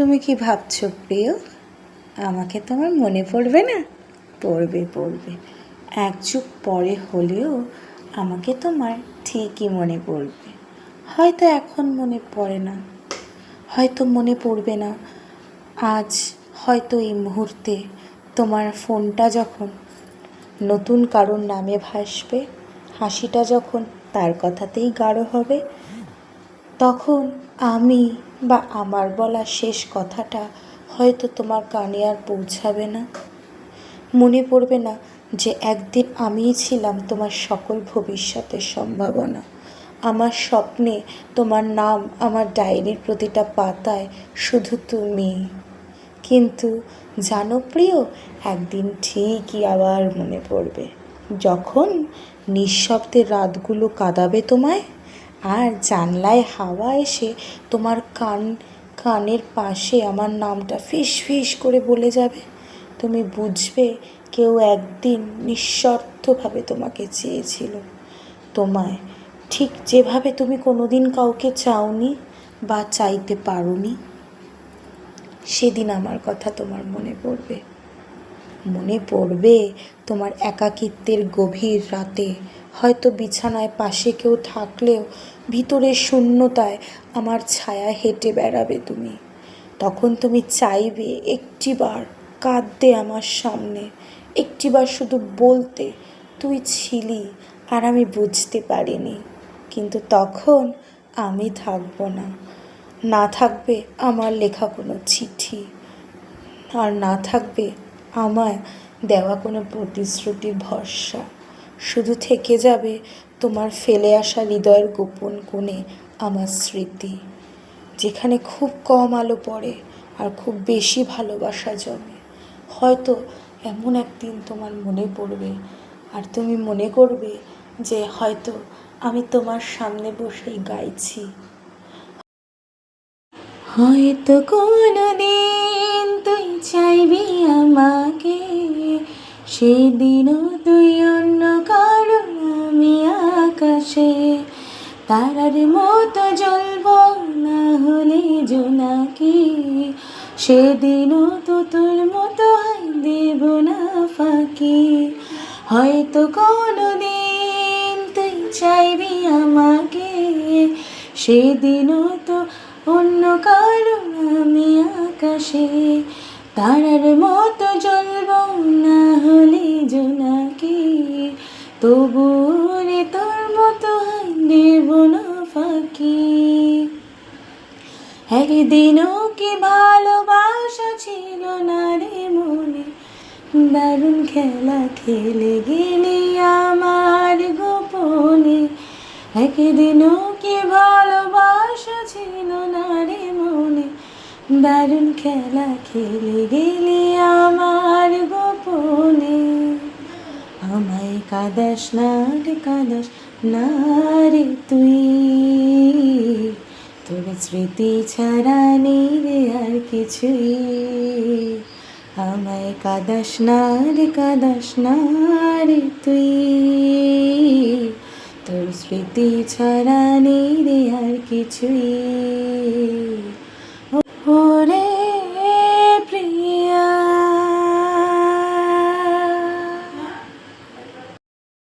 তুমি কি ভাবছ, প্রিয়? আমাকে তোমার মনে পড়বে না? পড়বে পড়বে। এক যুগ পরে হলেও আমাকে তোমার ঠিকই মনে পড়বে। হয়তো এখন মনে পড়ে না, হয়তো মনে পড়বে না। আজ হয়তো এই মুহূর্তে তোমার ফোনটা যখন নতুন কারোর নামে ভাসবে, হাসিটা যখন তার কথাতেই গাঢ় হবে, তখন আমি বা আমার বলা শেষ কথাটা হয়তো তোমার কানে আর পৌঁছাবে না। মনে পড়বে না যে একদিন আমিই ছিলাম তোমার সকল ভবিষ্যতের সম্ভাবনা। আমার স্বপ্নে তোমার নাম আমার ডায়েরির প্রতিটা পাতায় শুধু তুমি। কিন্তু জানো প্রিয়, একদিন ঠিকই আবার মনে পড়বে, যখন নিঃশব্দে রাতগুলো কাঁদাবে তোমায়। আর জানলায় হাওয়া এসে তোমার কান, কানের পাশে আমার নামটা ফিস ফিস করে বলে যাবে। তুমি বুঝবে কেউ একদিন নিঃস্বার্থভাবে তোমাকে চেয়েছিল। তোমায় ঠিক যেভাবে তুমি কোনোদিন কাউকে চাওনি বা চাইতে পারোনি, সেদিন আমার কথা তোমার মনে পড়বে। মনে পড়বে তোমার একাকিত্বের গভীর রাতে। হয়তো বিছানায় পাশে কেউ থাকলেও ভিতরের শূন্যতায় আমার ছায়া হেঁটে বেড়াবে তুমি। তখন তুমি চাইবে একটিবার কাঁদতে আমার সামনে, একটিবার শুধু বলতে, তুই ছিলি আর আমি বুঝতে পারিনি। কিন্তু তখন আমি থাকব না। না থাকবে আমার লেখা কোনো চিঠি, আর না থাকবে আমার দেওয়া কোনো প্রতিশ্রুতির ভরসা। শুধু থেকে যাবে তোমার ফেলে আসা হৃদয়ের গোপন কোণে আমার স্মৃতি, যেখানে খুব কম আলো পড়ে আর খুব বেশি ভালোবাসা জমে। হয়তো এমন একদিন তোমার মনে পড়বে আর তুমি মনে করবে যে হয়তো আমি তোমার সামনে বসেই গাইছি। হয়তো কোনো দিন চাইবি আমাকে? সেদিনও তুই অন্য কারও আমি আকাশে। তারার মতো জ্বলব না হলে জোনাকি সেদিনও তো তোর মতো দেব না ফাঁকি। হয়তো কোনো দিন তুই চাইবি আমাকে? সেদিনও তো অন্য কারণ আমি আকাশে। তারার মতো জ্বলব না হলে জোনাকি। তবু রে তোর মতো দেব না ফাঁকি। একদিনও কি ভালোবাসা ছিল না রে মনে? দারুণ খেলা খেলে গেলি আমার গোপনে। একদিনও কি ভালোবাসা ছিল না রে মনে? দারুণ খেলা খেলে গেলি আমার গোপনে। আমায় কাদাস না রে কাদাস না রে তুই। তোর স্মৃতি ছাড়া নেই রে আর কিছুই। আমায় কাদাস না রে কাদাস না রে তুই। তোর স্মৃতি ছাড়া নেই রে আর কিছুই।